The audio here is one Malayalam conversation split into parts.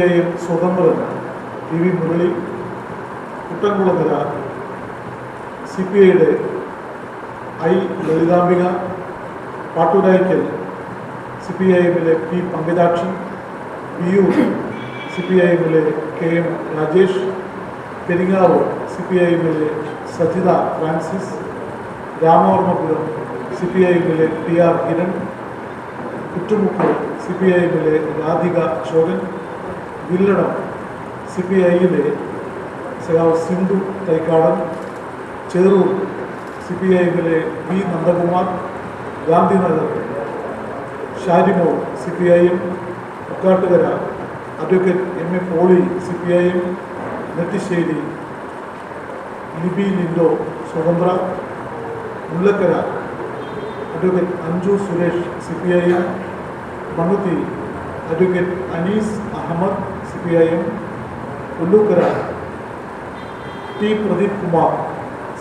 M സ്വതന്ത്രൻ T V Murali Kuttankulangara C P ഐയുടെ I Lalithambika Patturaikkal C P I എമ്മിലെ P Pankajakshan P U C P I എമ്മിലെ K M Rajesh Peringavu C P I എമ്മിലെ Sajitha Francis Ramavarmapuram C P I എമ്മിലെ P R Kiran Kuttumuck C P I എമ്മിലെ രാധിക അശോകൻ വില്ലടം സി പി ഐയിലെ സഖാവ് Sindhu Thaikkadan Cheroor C P ഐയിലെ V Nandakumar Gandhinagar Sharimol C P I Mukkattukara advocate M A Poly C P I M Nettissery Libi Lindo സ്വതന്ത്ര Mullakkara advocate Anju Suresh C P I M advocate Anees Ahammed C P I M Ullukkara T Pradeep Kumar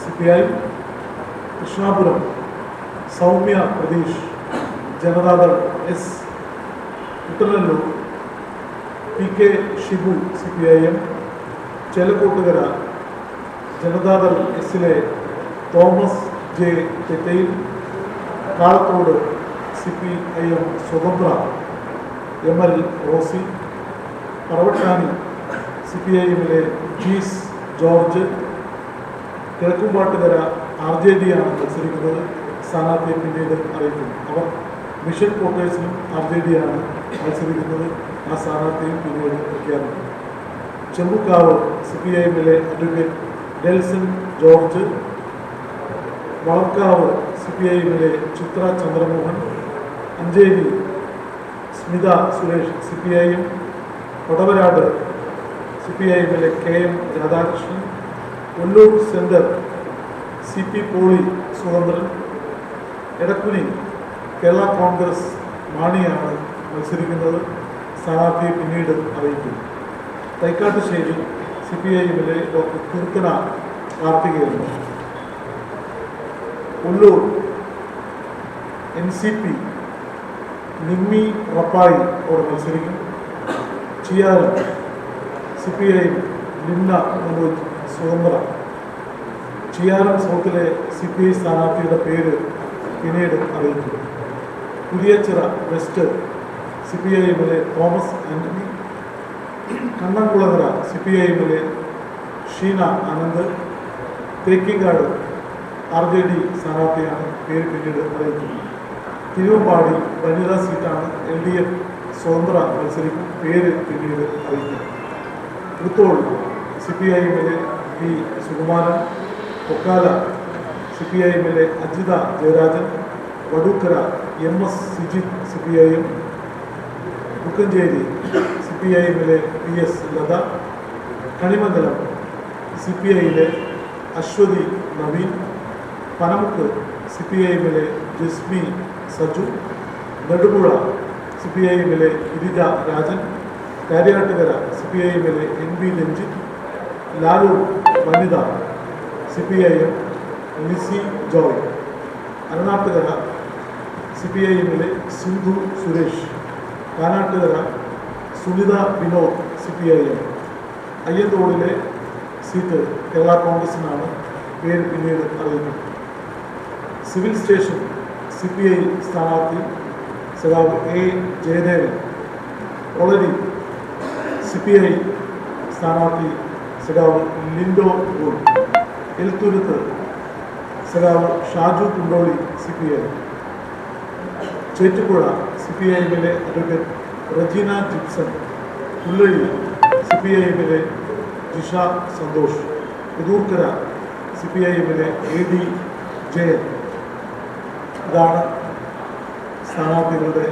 C P I Krishnapuram Soumya Pratheesh Janata Dal S Kuttanellur P K Shibu C P I M Chelakkottukara Janata Dal എസിലെ Thomas J Chettayil Kalathode C P I M സ്വതന്ത്ര M L Rosy Paravattani C P I എമ്മിലെ Jees George Kizhakkumpattukara R J D ആണ് മത്സരിക്കുന്നത്. സ്ഥാനാർത്ഥിയെ പിന്നീട് അറിയിക്കുന്നു. അവർ മിഷൻ ക്വാർട്ടേഴ്സിലും ആർ ജെ ഡി ആണ് മത്സരിക്കുന്നത്. ആ സ്ഥാനാർത്ഥിയും പിന്നീട് പ്രഖ്യാപിക്കും ചെമ്പുക്കാവ് സി പി ഐ എമ്മിലെ advocate Delson George Valarkavu C P I എമ്മിലെ Chitra Chandramohan Ancheri Smitha Suresh C P I M Kodavarad C P I എമ്മിലെ K M Radhakrishnan Ollur centre C P Poly സുതന്ത്രൻ Edakkuni Kerala Congress മാണിയാണ് മത്സരിക്കുന്നത്. സ്ഥാനാർത്ഥിയെ പിന്നീട് അറിയിക്കും. തൈക്കാട്ടുശ്ശേരി സി പി ഐ എമ്മിലെ doctor Keerthana Karthikeyan Ullur N C P Nimmi Rappai അവിടെ മത്സരിക്കും. Chiyyaram C P I Linna Manoj സ്വതന്ത്ര ചിയാരം സൗത്തിലെ സി പി ഐ സ്ഥാനാർത്ഥിയുടെ പേര് പിന്നീട് അറിയിക്കും Puthiyachira west C P I എമ്മിലെ Thomas Antony. Kannamkulangara C P I എമ്മിലെ Sheena Anand Thekkinkad R J D സ്ഥാനാർത്ഥിയാണ് പേര് പിന്നീട് അറിയിക്കുന്നത്. തിരുവമ്പാടി വനിതാ സീറ്റാണ് എൽ ഡി എഫ് സ്വതന്ത്ര മത്സരിക്കും പേര് പിന്നീട് അറിയിക്കും Puthol C P I M L A P Sukumaran Pokkala C P I M L A Ajitha Jayarajan Vadookkara M S Sijith C P I M Mukkanchery C P I എമ്മിലെ P S Latha Kanimangalam C P ഐയിലെ Aswathy Naveen Panamukku C P I എമ്മിലെ Jasmi Saju Nedupuzha C P I എമ്മിലെ Girija Rajan Kariyattukara C P I എമ്മിലെ N V Ranjith Lalur Vanitha C P I M Lizzy Joy Aranattukara C P I എമ്മിലെ Sindhu Suresh Kanattukara Sunitha Vinod C P I M അയ്യന്തോടിലെ seat Kerala കോൺഗ്രസിനാണ് പേര് പിന്നീട് അറിയിക്കും civil station C P I സ്ഥാനാർത്ഥി സഖാവ് A Jayadevan. Olari C P I സ്ഥാനാർത്ഥി സഖാവ് ലിൻഡോ ഗോൾ. എൽത്തുരുത്ത് സഖാവ് Shaju Kundoli C P I Chettupuzha C P I എമ്മിലെ advocate Rejina Jipson. Pullazhi C P I എമ്മിലെ Jisha Santhosh. Puthurkkara C P I എമ്മിലെ എ ഡി ജയൻ. ഇതാണ് സ്ഥാനാർത്ഥികളുടെ